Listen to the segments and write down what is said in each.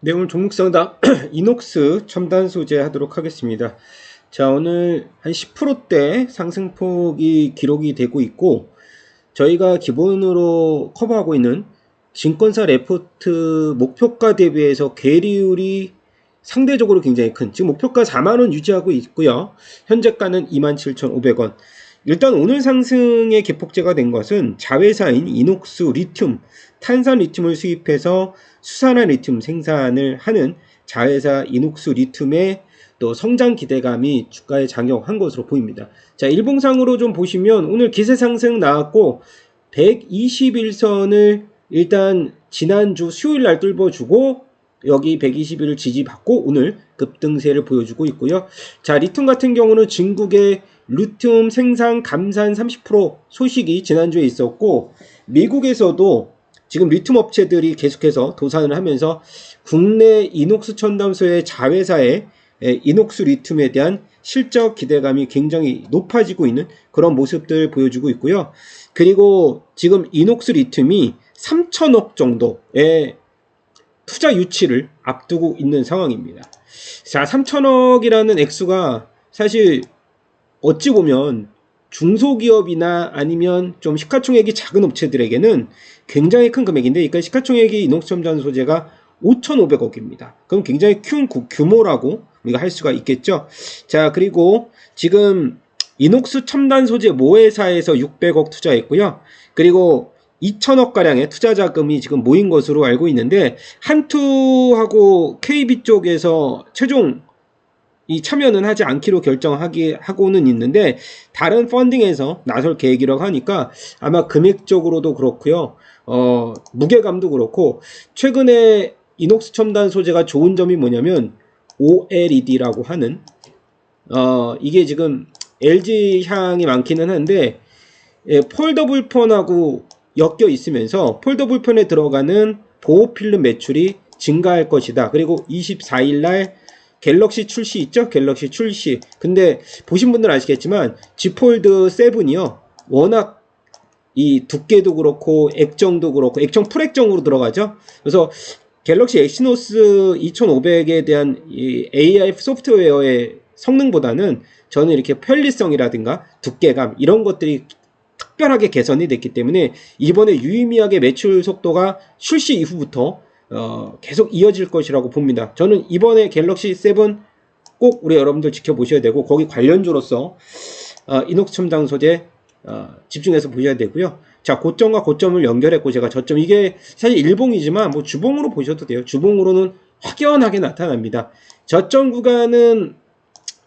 네, 오늘 종목 상담 이녹스 첨단 소재 하도록 하겠습니다. 자, 오늘 한 10%대 상승폭이 기록이 되고 있고, 저희가 기본으로 커버하고 있는 증권사 레포트 목표가 대비해서 괴리율이 상대적으로 굉장히 큰, 지금 목표가 4만원 유지하고 있고요. 현재가는 27,500원. 일단 오늘 상승의 기폭제가 된 것은 자회사인 이녹스 리튬, 탄산 리튬을 수입해서 수산화 리튬 생산을 하는 자회사 이녹스 리튬의 또 성장 기대감이 주가에 작용한 것으로 보입니다. 자, 일봉상으로 좀 보시면 오늘 기세 상승 나왔고 121선을 일단 지난주 수요일 날 뚫어주고 여기 121을 지지받고 오늘 급등세를 보여주고 있고요. 자, 리튬 같은 경우는 중국의 리튬 생산 감산 30% 소식이 지난주에 있었고 미국에서도 지금 리튬 업체들이 계속해서 도산을 하면서 국내 이녹스 첨단소의 자회사의 에, 이녹스 리튬에 대한 실적 기대감이 굉장히 높아지고 있는 그런 모습들 보여주고 있고요. 그리고 지금 이녹스 리튬이 3천억 정도의 투자 유치를 앞두고 있는 상황입니다. 자, 3천억이라는 액수가 사실 어찌 보면 중소기업이나 아니면 좀 시가총액이 작은 업체들에게는 굉장히 큰 금액인데, 그러니까 시가총액이 이녹스첨단 소재가 5,500억입니다. 그럼 굉장히 큰 구- 규모라고 우리가 할 수가 있겠죠. 자, 그리고 지금 이녹스 첨단 소재 모회사에서 600억 투자했고요. 그리고 2천억 가량의 투자 자금이 지금 모인 것으로 알고 있는데 한투하고 KB 쪽에서 최종 이 참여는 하지 않기로 결정하기 하고는 있는데 다른 펀딩에서 나설 계획이라고 하니까 아마 금액적으로도 그렇고요. 어, 무게감도 그렇고 최근에 이녹스 첨단 소재가 좋은 점이 뭐냐면 OLED라고 하는 어, 이게 지금 LG 향이 많기는 한데 예, 폴더블 폰하고 엮여 있으면서 폴더블 폰에 들어가는 보호 필름 매출이 증가할 것이다. 그리고 24일 날 갤럭시 출시 있죠? 갤럭시 출시. 근데 보신 분들 아시겠지만 G 폴드 7이요. 워낙 이 두께도 그렇고 액정도 그렇고 액정 풀액정으로 들어가죠. 그래서 갤럭시 엑시노스 2500에 대한 이 AI 소프트웨어의 성능보다는 저는 이렇게 편리성이라든가 두께감 이런 것들이 특별하게 개선이 됐기 때문에 이번에 유의미하게 매출 속도가 출시 이후부터 어, 계속 이어질 것이라고 봅니다. 저는 이번에 갤럭시 7 꼭 우리 여러분들 지켜보셔야 되고 거기 관련주로서 어, 이녹스 첨단 소재 어, 집중해서 보셔야 되고요. 자, 고점과 고점을 연결했고 제가 저점 이게 사실 일봉이지만 뭐 주봉으로 보셔도 돼요. 주봉으로는 확연하게 나타납니다. 저점 구간은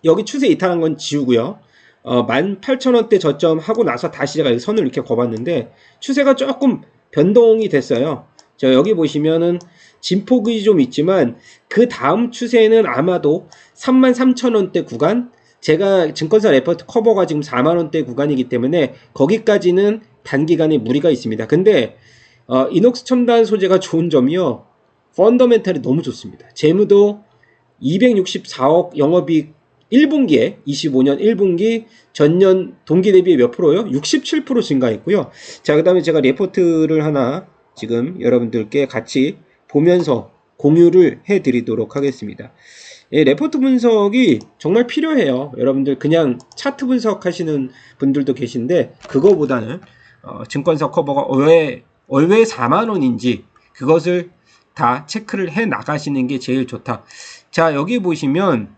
여기 추세 이탈한 건 지우고요. 어, 18,000원대 저점 하고 나서 다시 제가 이 선을 이렇게 거봤는데 추세가 조금 변동이 됐어요. 자, 여기 보시면은 진폭이 좀 있지만 그 다음 추세는 아마도 33,000원대 구간 제가 증권사 레퍼트 커버가 지금 4만원대 구간이기 때문에 거기까지는 단기간에 무리가 있습니다. 근데 어, 이녹스 첨단 소재가 좋은 점이요. 펀더멘탈이 너무 좋습니다. 재무도 264억 영업이익 1분기에 25년 1분기 전년 동기 대비 몇 프로요? 67% 증가했고요. 자, 그다음에 제가 레포트를 하나 지금 여러분들께 같이 보면서 공유를 해 드리도록 하겠습니다. 예, 레포트 분석이 정말 필요해요. 여러분들 그냥 차트 분석하시는 분들도 계신데 그거보다는 어, 증권사 커버가 왜 월왜 4만 원인지 그것을 다 체크를 해 나가시는 게 제일 좋다. 자, 여기 보시면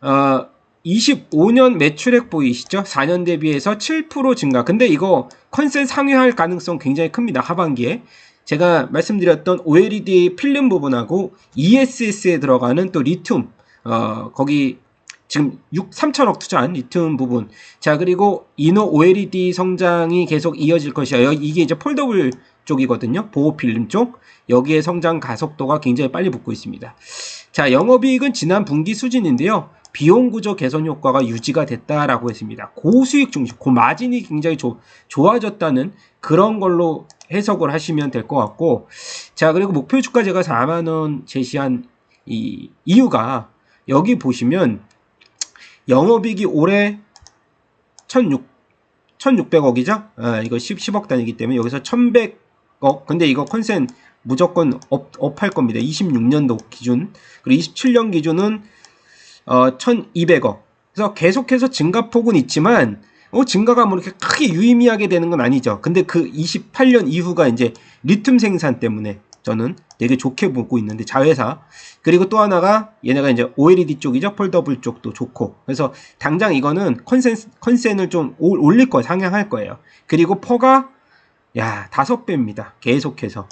어, 25년 매출액 보이시죠? 4년 대비해서 7% 증가. 근데 이거 컨센 상회할 가능성 굉장히 큽니다. 하반기에. 제가 말씀드렸던 OLED 필름 부분하고 ESS에 들어가는 또 리튬, 어, 거기 지금 6, 3천억 투자한 리튬 부분. 자, 그리고 이노 OLED 성장이 계속 이어질 것이야. 여- 이게 이제 폴더블 쪽이거든요. 보호 필름 쪽. 여기에 성장 가속도가 굉장히 빨리 붙고 있습니다. 자, 영업이익은 지난 분기 수준인데요. 비용 구조 개선 효과가 유지가 됐다라고 했습니다. 고수익 중심, 고 마진이 굉장히 조- 좋아졌다는 그런 걸로 해석을 하시면 될 것 같고, 자, 그리고 목표 주가 제가 4만 원 제시한 이 이유가 여기 보시면 영업이익이 올해 1,600, 1,600억이죠? 아, 이거 10, 10억 단위이기 때문에 여기서 1,100억. 근데 이거 컨센 무조건 업, 업할 겁니다. 26년도 기준. 그리고 27년 기준은 어, 1200억. 그래서 계속해서 증가폭은 있지만 어, 증가가 뭐 이렇게 크게 유의미하게 되는 건 아니죠. 근데 그 28년 이후가 이제 리튬 생산 때문에 저는 되게 좋게 보고 있는데 자회사. 그리고 또 하나가 얘네가 이제 OLED 쪽이죠? 폴더블 쪽도 좋고. 그래서 당장 이거는 컨센 컨센을 좀 올- 올릴 거 상향할 거예요. 그리고 퍼가 야 다섯 배입니다. 계속해서.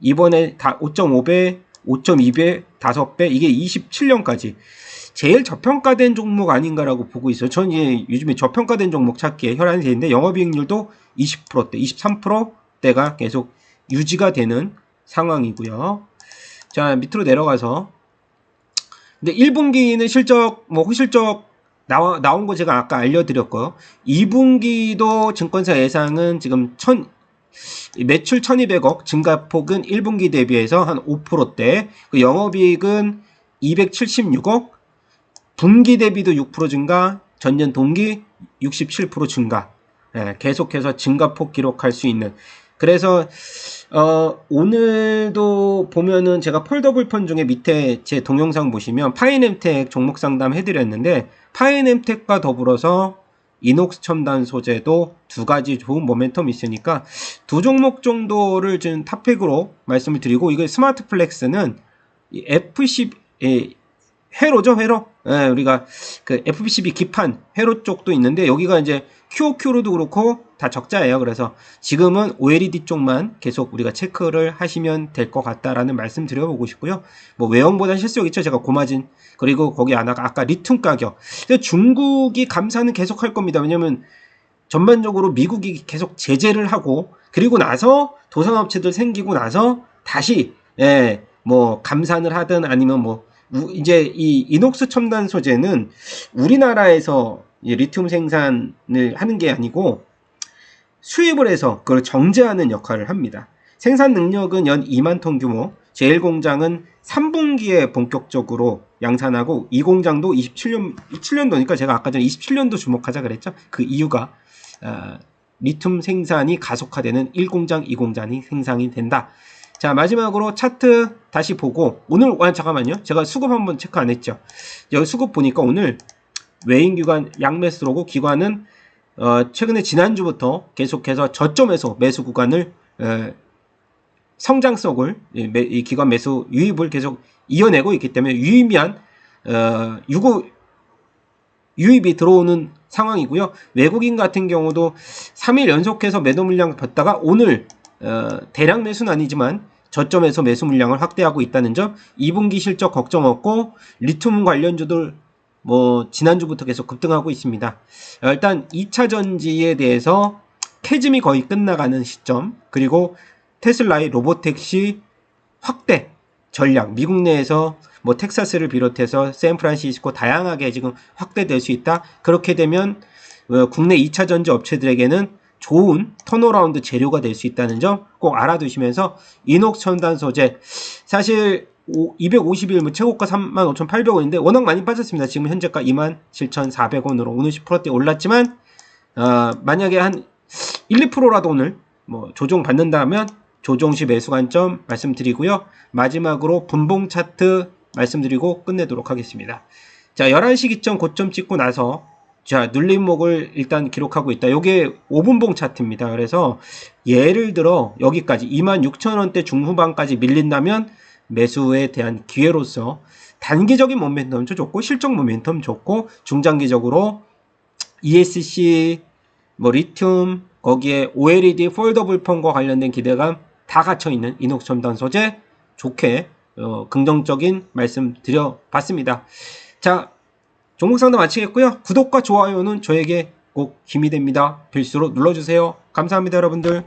이번에 다 5.5배 5.2배 다섯 배 이게 27년까지 제일 저평가된 종목 아닌가라고 보고 있어요. 전 이제 요즘에 저평가된 종목 찾기에 혈안이 되는데 영업이익률도 20%대, 23%대가 계속 유지가 되는 상황이고요. 자 밑으로 내려가서 근데 1분기는 실적 뭐 호실적 나와 나온 거 제가 아까 알려드렸고요. 2분기도 증권사 예상은 지금 천 매출 1200억 증가폭은 1분기 대비해서 한 5%대 그 영업이익은 276억 분기 대비도 6% 증가 전년 동기 67% 증가. 예, 계속해서 증가폭 기록할 수 있는. 그래서 어, 오늘도 보면은 제가 폴더블 펀 중에 밑에 제 동영상 보시면 파이nem텍 종목 상담 해드렸는데 파이nem텍과 더불어서 이녹스 첨단 소재도 두 가지 좋은 모멘텀이 있으니까 두 종목 정도를 지금 탑픽으로 말씀을 드리고 이거 스마트 플렉스는 이 F10 예, 회로죠 회로? 예, 우리가 그 FPCB 기판 회로 쪽도 있는데 여기가 이제 QOQ로도 그렇고 다 적자예요. 그래서 지금은 OLED 쪽만 계속 우리가 체크를 하시면 될 것 같다라는 말씀 드려보고 싶고요. 뭐 외형보다 실속 있죠. 제가 고마진. 그리고 거기 하나가 아까 리튬 가격. 중국이 감사는 계속 할 겁니다. 왜냐면 전반적으로 미국이 계속 제재를 하고 그리고 나서 도산업체들 생기고 나서 다시 예, 뭐 감산을 하든 아니면 뭐 우- 이제 이 이녹스 첨단 소재는 우리나라에서 이 리튬 생산을 하는 게 아니고 수입을 해서 그걸 정제하는 역할을 합니다. 생산 능력은 연 2만 톤 규모, 제1공장은 3분기에 본격적으로 양산하고 이 공장도 27년 27년도니까 제가 아까 전에 27년도 주목하자 그랬죠. 그 이유가 아, 리튬 생산이 가속화되는 1공장, 2공장이 생산이 된다. 자 마지막으로 차트 다시 보고 오늘 와 잠깐만요. 제가 수급 한번 체크 안 했죠. 여기 수급 보니까 오늘 외인 기관 양매수로고 기관은 어, 최근에 지난주부터 계속해서 저점에서 매수 구간을 에, 성장성을 이, 매- 이 기관 매수 유입을 계속 이어내고 있기 때문에 유의미한 어, 유고 유입이 들어오는 상황이고요. 외국인 같은 경우도 3일 연속해서 매도 물량 봤다가 오늘 어, 대량 매수는 아니지만 저점에서 매수 물량을 확대하고 있다는 점 2분기 실적 걱정 없고 리튬 관련주들 뭐 지난주부터 계속 급등하고 있습니다. 일단 2차 전지에 대해서 캐즘이 거의 끝나가는 시점 그리고 테슬라의 로보택시 확대 전략 미국 내에서 뭐 텍사스를 비롯해서 샌프란시스코 다양하게 지금 확대될 수 있다. 그렇게 되면 어, 국내 2차 전지 업체들에게는 좋은 턴어라운드 재료가 될 수 있다는 점 꼭 알아두시면서 이녹스 첨단 소재 사실 251뭐 최고가 35,800원인데 워낙 많이 빠졌습니다. 지금 현재가 27,400원으로 오늘 10%대 올랐지만 어, 만약에 한 1, 2%라도 오늘 뭐 조정 받는다면 조정 시 매수 관점 말씀드리고요. 마지막으로 분봉 차트 말씀드리고 끝내도록 하겠습니다. 자, 11시 기점 고점 찍고 나서 자, 눌림목을 일단 기록하고 있다. 요게 5분봉 차트입니다. 그래서 예를 들어 여기까지 26,000원대 중후반까지 밀린다면 매수에 대한 기회로서 단기적인 모멘텀도 좋고 실적 모멘텀 좋고 중장기적으로 ESC 뭐 리튬 거기에 OLED 폴더블 폰과 관련된 기대감 다 갇혀 있는 이녹스 첨단 소재 좋게 어, 긍정적인 말씀 드려봤습니다. 자 종목 상담 마치겠고요. 구독과 좋아요는 저에게 꼭 힘이 됩니다. 필수로 눌러주세요. 감사합니다, 여러분들.